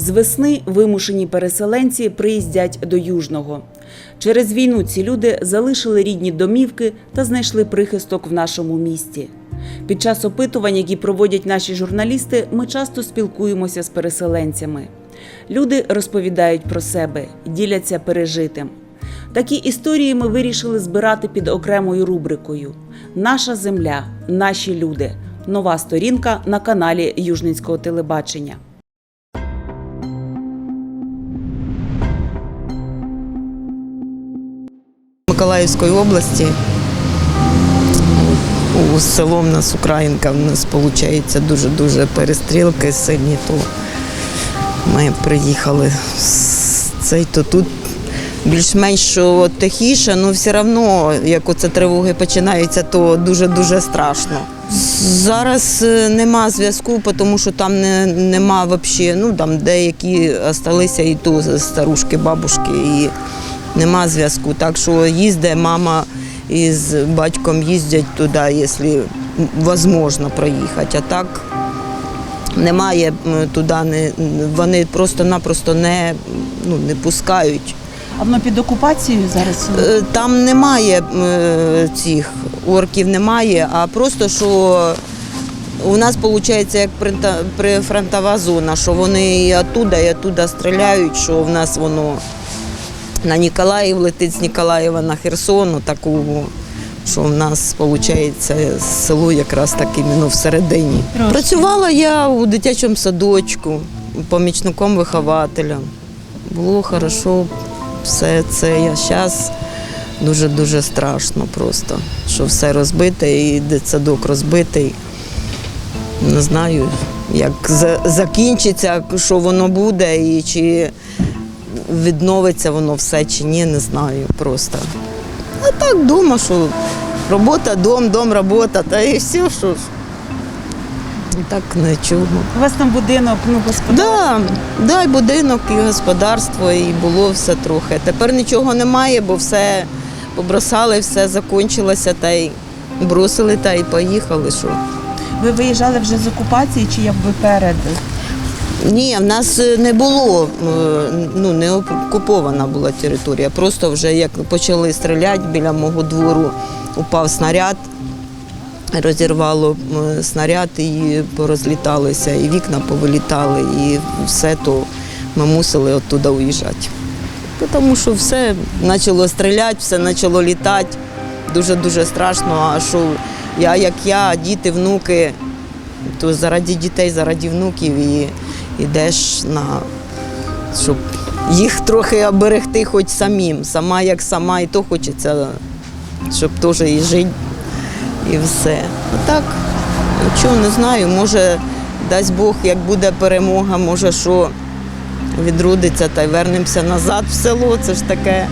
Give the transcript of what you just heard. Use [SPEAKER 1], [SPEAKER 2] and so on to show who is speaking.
[SPEAKER 1] З весни вимушені переселенці приїздять до Южного. Через війну ці люди залишили рідні домівки та знайшли прихисток в нашому місті. Під час опитувань, які проводять наші журналісти, ми часто спілкуємося з переселенцями. Люди розповідають про себе, діляться пережитим. Такі історії ми вирішили збирати під окремою рубрикою Наша земля, наші люди. Нова сторінка на каналі Южницького телебачення.
[SPEAKER 2] Миколаївської області. У село в нас Українка, в нас виходить дуже-дуже перестрілки сильні, то ми приїхали з цей, то тут більш-менш тихіше, але все одно, як оце тривоги починаються, то дуже-дуже страшно. Зараз е, нема зв'язку, тому що там не, нема взагалі, ну там деякі залишилися і то старушки, бабушки, і нема зв'язку. Так що їздить мама із батьком їздять туди, якщо можливо проїхати. А так немає туди, не, вони просто-напросто не, ну, не пускають.
[SPEAKER 1] А воно під окупацією зараз?
[SPEAKER 2] Е, Там немає е, цих орків, немає, а просто що у нас виходить як прифронтова зона, що вони і оттуда, і оттуда стріляють, що в нас воно на Ніколаїв летить з Ніколаєва на Херсон, таку, що в нас виходить село якраз так іменно всередині. Працювала я у дитячому садочку, помічником вихователя. Було хорошо, все це. Я зараз дуже-дуже страшно просто, що все розбите, і дитсадок розбитий. Не знаю, як закінчиться, що воно буде, і чи відновиться воно все чи ні, не знаю просто. А так вдома, що робота, дом, дом, робота, та і все, що ж. І так нічого.
[SPEAKER 1] У вас там будинок, ну господарство.
[SPEAKER 2] Да, да, і будинок, і господарство, і було все трохи. Тепер нічого немає, бо все побросали, все закінчилося, та й бросили та й поїхали. Що.
[SPEAKER 1] Ви виїжджали вже з окупації чи якби перед?
[SPEAKER 2] Ні, в нас е, не було, е, ну не окупована була територія. Просто вже як почали стріляти біля мого двору, упав снаряд, розірвало снаряд і порозліталися, і вікна повилітали, і все то ми мусили оттуда уїжджати. Тому що все почало стріляти, все почало літати. Дуже-дуже страшно. А що я, як я, діти, внуки, то заради дітей, заради внуків і йдеш на щоб їх трохи оберегти хоч самим. Сама як сама, і то хочеться, щоб теж і жити, і все. А так, нічого не знаю. Може, дасть Бог, як буде перемога, може, що відродиться та й вернемося назад в село. Це ж таке.